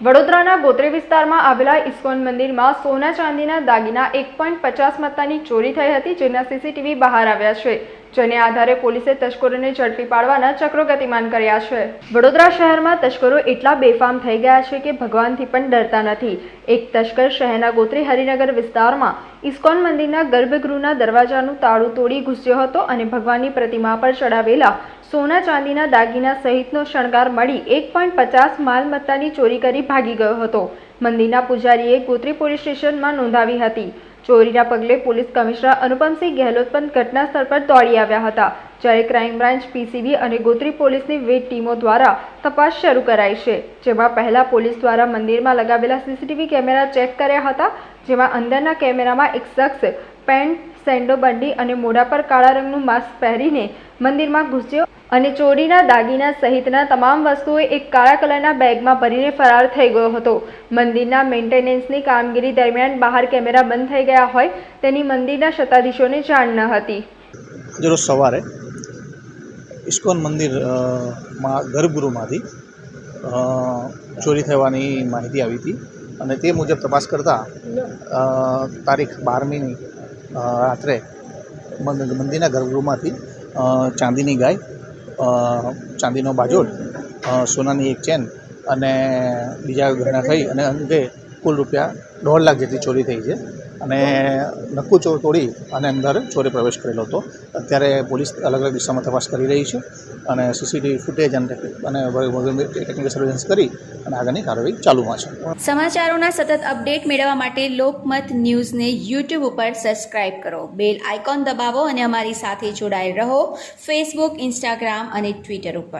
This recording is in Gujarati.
વડોદરાના ગોત્રી વિસ્તારમાં આવેલા ઇસ્કોન મંદિરમાં સોના ચાંદીના દાગીના એક પોઈન્ટ પચાસ મત્તાની ચોરી થઈ હતી, જેના સીસીટીવી બહાર આવ્યા છે. જેને આધારે પોલીસે તસ્કરોને ઝડપી પાડવાના ચક્રો ગતિમાન કર્યા છે. વડોદરા શહેરમાં તસ્કરો એટલા બેફામ થઈ ગયા છે કે ભગવાનથી પણ ડરતા નથી. એક તસ્કર શહેરના ગોત્રી હરિનગર વિસ્તારમાં ઇસ્કોન મંદિરના ગર્ભગૃહના દરવાજાનું તાળું તોડી ઘૂસ્યો હતો અને ભગવાનની પ્રતિમા પર ચડાવેલા સોના ચાંદીના દાગીના સહિતનો શણગાર મળી એક પોઈન્ટ પચાસ માલમત્તાની ચોરી કરી ભાગી ગયો હતો. મંદિરના પૂજારીએ ગોત્રી પોલીસ સ્ટેશનમાં નોંધાવી હતી. ચોરીના પગલે પોલીસ કમિશનર અનુપમસિંહ ગેહલોત પણ ઘટના સ્થળ પર દોડી આવ્યા હતા. જ્યારે ક્રાઇમ બ્રાન્ચ પીસીબી અને ગોત્રી પોલીસની વિવિધ ટીમો દ્વારા તપાસ શરૂ કરાઈ છે, જેમાં પહેલા પોલીસ દ્વારા મંદિરમાં લગાવેલા સીસીટીવી કેમેરા ચેક કર્યા હતા, જેમાં અંદરના કેમેરામાં એક શખ્સ પેન્ટ સેન્ડો બંડી અને મોઢા પર કાળા રંગનું માસ્ક પહેરીને મંદિરમાં ઘૂસ્યો અને ચોરીના દાગીના સહિતના તમામ વસ્તુઓ એક કાળા કલરના બેગમાં ભરીને ફરાર થઈ ગયો હતો. મંદિરના મેન્ટેનન્સની કામગીરી દરમિયાન બહાર કેમેરા બંધ થઈ ગયા હોય તેની મંદિરના સત્તાધીશોને જાણ ન હતી. રોજ સવારે ઇસ્કોન મંદિરમાં, ગર્ભગૃહમાંથી ચોરી થવાની માહિતી આવી હતી અને તે મુજબ તપાસ કરતાં તારીખ બારમીની રાત્રે મંદ- મંદિરના ગર્ભગૃહમાંથી ચાંદીની ગાય ચાંદીનો બાજોટ સોનાની એક ચેન અને બીજા ગહેણા થઈ અને અંગે કુલ રૂપિયા દોઢ લાખ જેટલી ચોરી થઈ છે. અને નક્કુ ચોર તોડી અને અંદર ચોરે પ્રવેશ કરેલો હતો. અત્યારે પોલીસ અલગ અલગ દિશામાં તપાસ કરી રહી છે અને સીસીટીવી ફૂટેજ અને ટેકનિકલ સર્વેલન્સ કરી અને આગળની કાર્યવાહી ચાલુમાં છે. સમાચારોના સતત અપડેટ મેળવવા માટે લોકમત ન્યૂઝને યુટ્યુબ ઉપર સબસ્ક્રાઇબ કરો. બેલ આઇકોન દબાવો અને અમારી સાથે જોડાયેલ રહો. ફેસબુક ઇન્સ્ટાગ્રામ અને ટ્વિટર ઉપર.